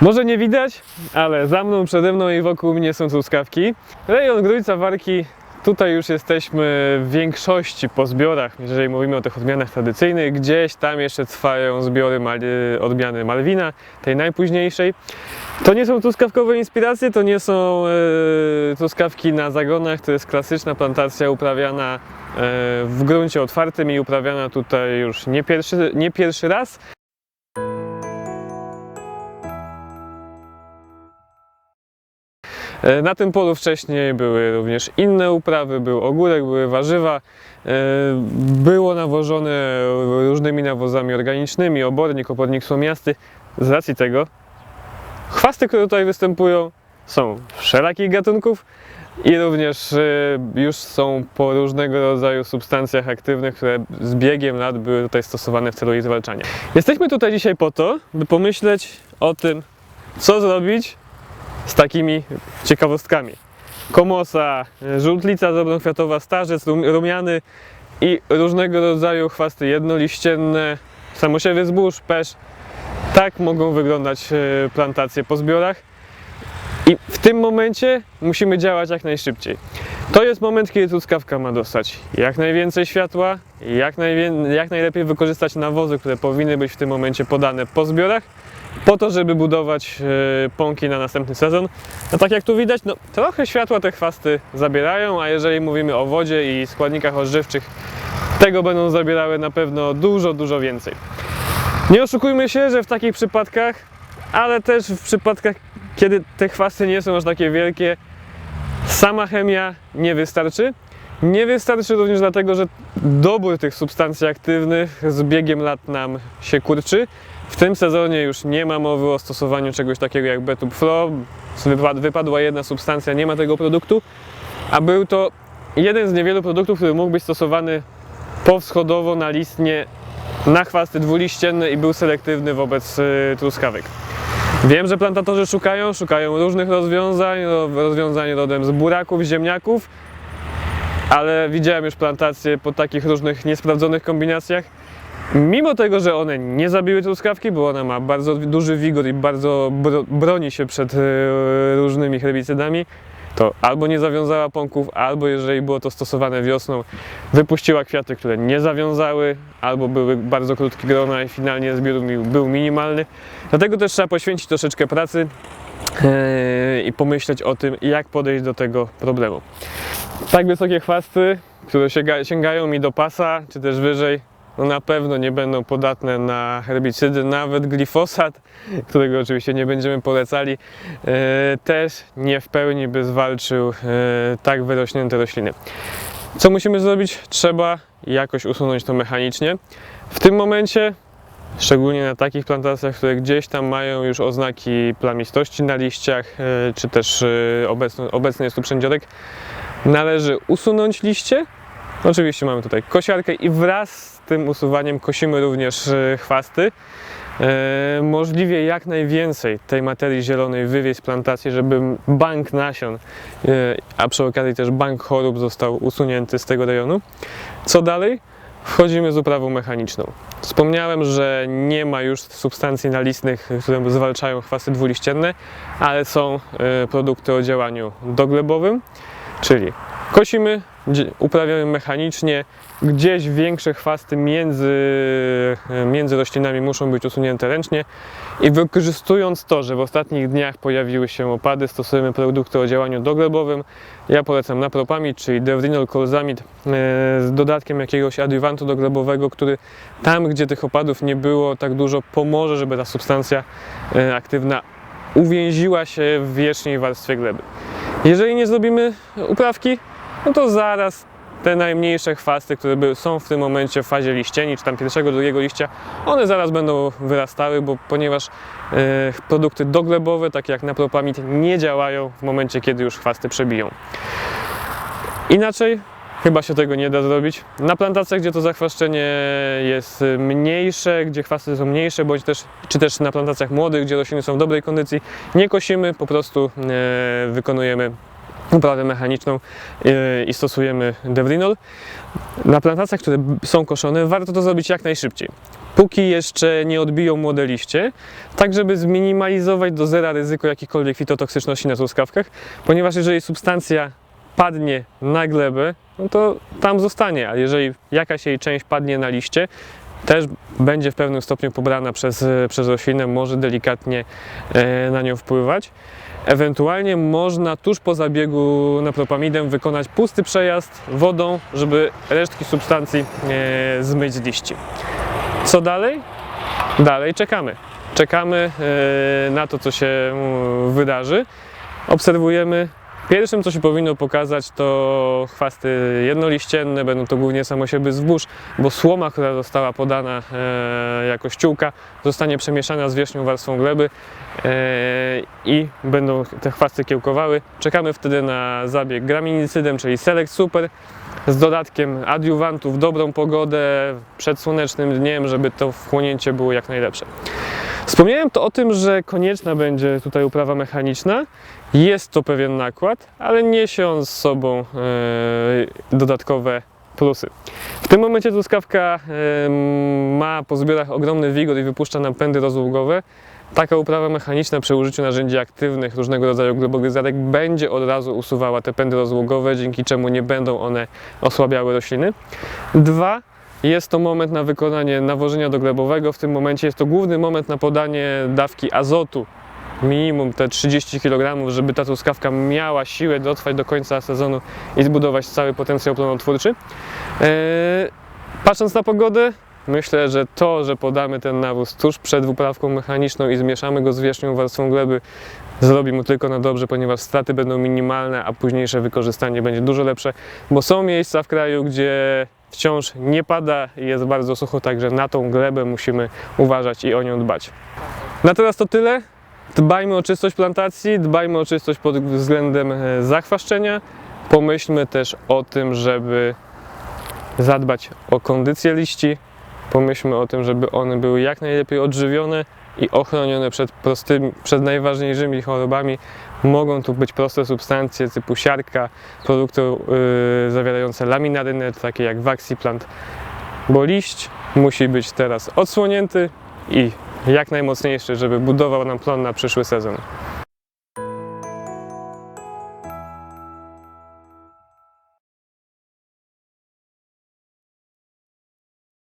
Może nie widać, ale za mną, przede mną i wokół mnie są truskawki. Rejon Grójca Warki, tutaj już jesteśmy w większości po zbiorach, jeżeli mówimy o tych odmianach tradycyjnych. Gdzieś tam jeszcze trwają zbiory mal- odmiany Malwina, tej najpóźniejszej. To nie są truskawkowe inspiracje, to nie są e, truskawki na zagonach, to jest klasyczna plantacja uprawiana e, w gruncie otwartym i uprawiana tutaj już nie pierwszy, nie pierwszy raz. Na tym polu wcześniej były również inne uprawy, był ogórek, były warzywa, e, było nawożone różnymi nawozami organicznymi, obornik, obornik słomiasty. Z racji tego chwasty, które tutaj występują są wszelakich gatunków i również e, już są po różnego rodzaju substancjach aktywnych, które z biegiem lat były tutaj stosowane w celu ich zwalczania. Jesteśmy tutaj dzisiaj po to, by pomyśleć o tym, co zrobić z takimi ciekawostkami. Komosa, żółtlica drobnokwiatowa, starzec, rum- rumiany i różnego rodzaju chwasty jednoliścienne, samosiewy zbóż, pesz. Tak mogą wyglądać e, plantacje po zbiorach. I w tym momencie musimy działać jak najszybciej. To jest moment, kiedy truskawka ma dostać jak najwięcej światła, jak, jak najlepiej wykorzystać nawozy, które powinny być w tym momencie podane po zbiorach, po to, żeby budować e, pąki na następny sezon. No tak jak tu widać, no, trochę światła te chwasty zabierają, a jeżeli mówimy o wodzie i składnikach odżywczych, tego będą zabierały na pewno dużo, dużo więcej. Nie oszukujmy się, że w takich przypadkach, ale też w przypadkach, kiedy te chwasty nie są aż takie wielkie, sama chemia nie wystarczy. Nie wystarczy również dlatego, że dobór tych substancji aktywnych z biegiem lat nam się kurczy. W tym sezonie już nie ma mowy o stosowaniu czegoś takiego jak Betub Flo. Wypad- Wypadła jedna substancja, nie ma tego produktu, a był to jeden z niewielu produktów, który mógł być stosowany powschodowo na listnie na chwasty dwuliścienne i był selektywny wobec y, truskawek. Wiem, że plantatorzy szukają, szukają różnych rozwiązań, ro- rozwiązań rodem z buraków, ziemniaków, ale widziałem już plantacje po takich różnych niesprawdzonych kombinacjach. Mimo tego, że one nie zabiły truskawki, bo ona ma bardzo duży wigor i bardzo bro, broni się przed e, różnymi herbicydami, to albo nie zawiązała pąków, albo jeżeli było to stosowane wiosną, wypuściła kwiaty, które nie zawiązały, albo były bardzo krótkie grona i finalnie zbiór był minimalny. Dlatego też trzeba poświęcić troszeczkę pracy e, i pomyśleć o tym, jak podejść do tego problemu. Tak wysokie chwasty, które sięga, sięgają mi do pasa, czy też wyżej, no na pewno nie będą podatne na herbicydy, nawet glifosat, którego oczywiście nie będziemy polecali, e, też nie w pełni by zwalczył e, tak wyrośnięte rośliny. Co musimy zrobić? Trzeba jakoś usunąć to mechanicznie. W tym momencie, szczególnie na takich plantacjach, które gdzieś tam mają już oznaki plamistości na liściach, e, czy też obecny, obecny jest tu przędziorek, należy usunąć liście. Oczywiście mamy tutaj kosiarkę i wraz z tym usuwaniem kosimy również e, chwasty. E, możliwie jak najwięcej tej materii zielonej wywieźć z plantacji, żeby bank nasion, e, a przy okazji też bank chorób został usunięty z tego rejonu. Co dalej? Wchodzimy z uprawą mechaniczną. Wspomniałem, że nie ma już substancji nalistnych, które zwalczają chwasty dwuliścienne, ale są e, produkty o działaniu doglebowym, czyli kosimy, uprawiamy mechanicznie, gdzieś większe chwasty między, między roślinami muszą być usunięte ręcznie i wykorzystując to, że w ostatnich dniach pojawiły się opady, stosujemy produkty o działaniu doglebowym. Ja polecam napropamid, czyli Devrinol kolzamid e, z dodatkiem jakiegoś adiuwantu doglebowego, który tam, gdzie tych opadów nie było tak dużo, pomoże, żeby ta substancja e, aktywna uwięziła się w wierzchniej warstwie gleby. Jeżeli nie zrobimy uprawki, no to zaraz te najmniejsze chwasty, które są w tym momencie w fazie liścieni, czy tam pierwszego, drugiego liścia, one zaraz będą wyrastały, bo ponieważ e, produkty doglebowe, takie jak napropamid, nie działają w momencie, kiedy już chwasty przebiją. Inaczej chyba się tego nie da zrobić. Na plantacjach, gdzie to zachwaszczenie jest mniejsze, gdzie chwasty są mniejsze, bądź też, czy też na plantacjach młodych, gdzie rośliny są w dobrej kondycji, nie kosimy, po prostu e, wykonujemy uprawę mechaniczną e, i stosujemy Devrinol. Na plantacjach, które są koszone, warto to zrobić jak najszybciej. póki jeszcze nie odbiją młode liście, tak żeby zminimalizować do zera ryzyko jakichkolwiek fitotoksyczności na truskawkach, ponieważ jeżeli substancja padnie na glebę, no to tam zostanie, a jeżeli jakaś jej część padnie na liście, też będzie w pewnym stopniu pobrana przez, przez roślinę, może delikatnie e, na nią wpływać. Ewentualnie można tuż po zabiegu na propamidę wykonać pusty przejazd wodą, żeby resztki substancji e, zmyć z liści. Co dalej? Dalej czekamy. Czekamy e, na to, co się mm, wydarzy. Obserwujemy. Pierwszym, co się powinno pokazać, to chwasty jednoliścienne, będą to głównie samosieby zbóż, bo słoma, która została podana e, jako ściółka, zostanie przemieszana z wierzchnią warstwą gleby e, i będą te chwasty kiełkowały. Czekamy wtedy na zabieg graminicydem, czyli Select Super, z dodatkiem adiuwantów, dobrą pogodę przed słonecznym dniem, żeby to wchłonięcie było jak najlepsze. Wspomniałem to o tym, że konieczna będzie tutaj uprawa mechaniczna. Jest to pewien nakład, ale niesie on z sobą e, dodatkowe plusy. W tym momencie truskawka e, ma po zbiorach ogromny wigor i wypuszcza nam pędy rozługowe. Taka uprawa mechaniczna przy użyciu narzędzi aktywnych, różnego rodzaju globogryzarek będzie od razu usuwała te pędy rozłogowe, dzięki czemu nie będą one osłabiały rośliny. Dwa, jest to moment na wykonanie nawożenia doglebowego. W tym momencie jest to główny moment na podanie dawki azotu, minimum te 30 kg, żeby ta truskawka miała siłę dotrwać do końca sezonu i zbudować cały potencjał plonotwórczy. Eee, patrząc na pogodę, myślę, że to, że podamy ten nawóz tuż przed uprawką mechaniczną i zmieszamy go z wierzchnią warstwą gleby, zrobi mu tylko na dobrze, ponieważ straty będą minimalne, a późniejsze wykorzystanie będzie dużo lepsze, bo są miejsca w kraju, gdzie wciąż nie pada i jest bardzo sucho, także na tą glebę musimy uważać i o nią dbać. Na teraz to tyle. Dbajmy o czystość plantacji, dbajmy o czystość pod względem e, zachwaszczenia. Pomyślmy też o tym, żeby zadbać o kondycję liści. Pomyślmy o tym, żeby one były jak najlepiej odżywione i ochronione przed prostymi, przed najważniejszymi chorobami. Mogą tu być proste substancje typu siarka, produkty yy, zawierające laminarynę, takie jak Vaxiplant, bo liść musi być teraz odsłonięty i jak najmocniejszy, żeby budował nam plon na przyszły sezon.